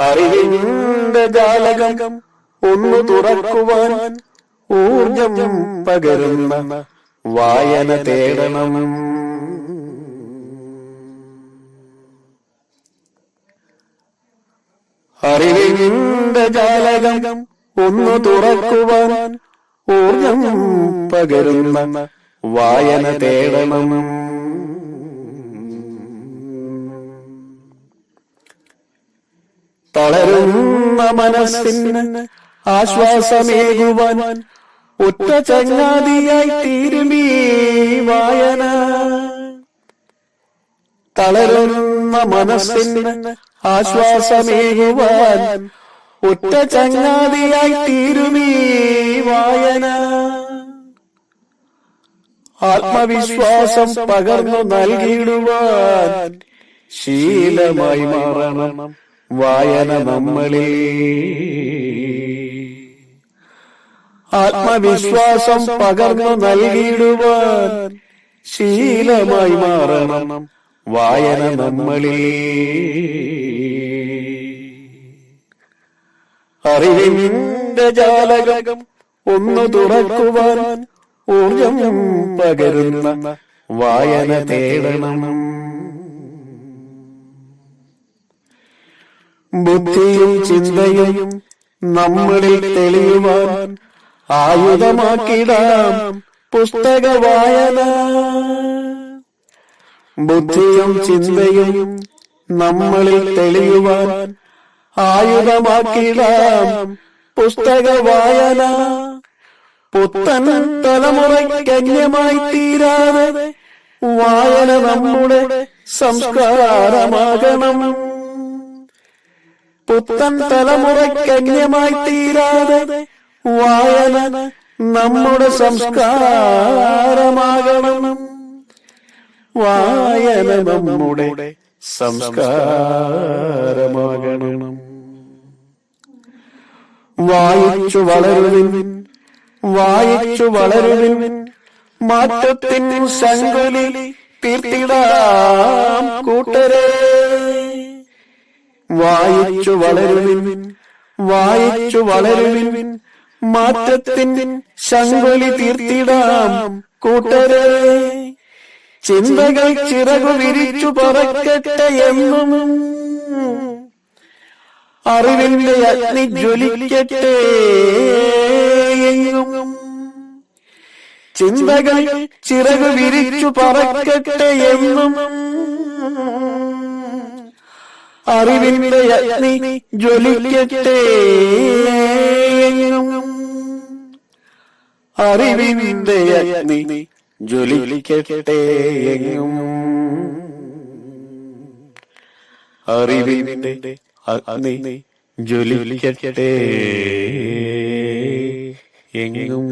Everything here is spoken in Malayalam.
അറിവിന്റെ ജാലകം ഒന്നു തുറക്കുവാൻ ഊർജം പകരുന്ന വായന തേടണം. അറിവിന്റെ ജാലകം ഒന്നു തുറക്കുവാൻ ഊർജം പകരുന്ന വായന തേടണം. തളരുന്ന മനസ്സിന് ആശ്വാസമേകുവാൻ ഒറ്റ ചങ്ങാതിയായി തീരുമീ വായന. തളരുന്ന മനസ്സിന് ആശ്വാസമേകുവാൻ ഒറ്റ ചങ്ങാതിയായി തീരുമീ വായന. ആത്മവിശ്വാസം പകർന്നു നൽകിയിടുവാൻ ശീലമായി മാറണം. വായന നമ്മളിൽ. ആത്മവിശ്വാസം പകർന്നു നൽകിയിടുവാൻ ശീലമായി മാറണം. വായന നമ്മളിൽ. അറിവിന്റെ ജാലകം ഒന്ന് തുറക്കുവാൻ ഊർജം പകരുന്ന വായന തേടണം. ബുദ്ധിയും ചിന്തയും നമ്മളിൽ തെളിയുവാൻ ആയുധമാക്കിടാം പുസ്തക വായന. ബുദ്ധിയും ചിന്തയും നമ്മളിൽ തെളിയുവാൻ ആയുധമാക്കിടാം പുസ്തക വായന. പുത്തൻ തലമുറയ്ക്കന്യമായി തീരാതെ വായന നമ്മുടെ സംസ്കാരമാകണം. പുത്തൻ തലമുറയ്ക്കന്യമായി തീരാതെ വായന നമ്മുടെ സംസ്കാരമാകണം. വായന നമ്മുടെ സംസ്കാരമാകണം. വായിച്ചു വളരുവിൻ വായിച്ചു വളരുവിൻ മാറ്റത്തിൻ ശങ്കുലി തീർത്തിടാം കൂട്ടരെ. വായിച്ചു വളരുവിൻ വായിച്ചു വളരുവിൻ മാറ്റത്തിൻ ശങ്കുലി തീർത്തിടാം കൂട്ടരെ. ചിന്തകൾ ചിറകു വിരിച്ചു പറക്കട്ടെ എന്നും. അറിവിന്റെ അഗ്നി ജ്വലിക്കട്ടെ എന്നും. ചിന്തകൾ ചിറകു വിരിച്ചു പറക്കട്ടെ എന്നും. അറിവിന്റെ അഗ്നി ജ്വലിക്കട്ടെ അറിവിന്റെ അഗ്നി ജ്വലിക്കട്ടെ അറിവിന്റെ അഗ്നി ജ്വലിക്കട്ടെ എങ്ങും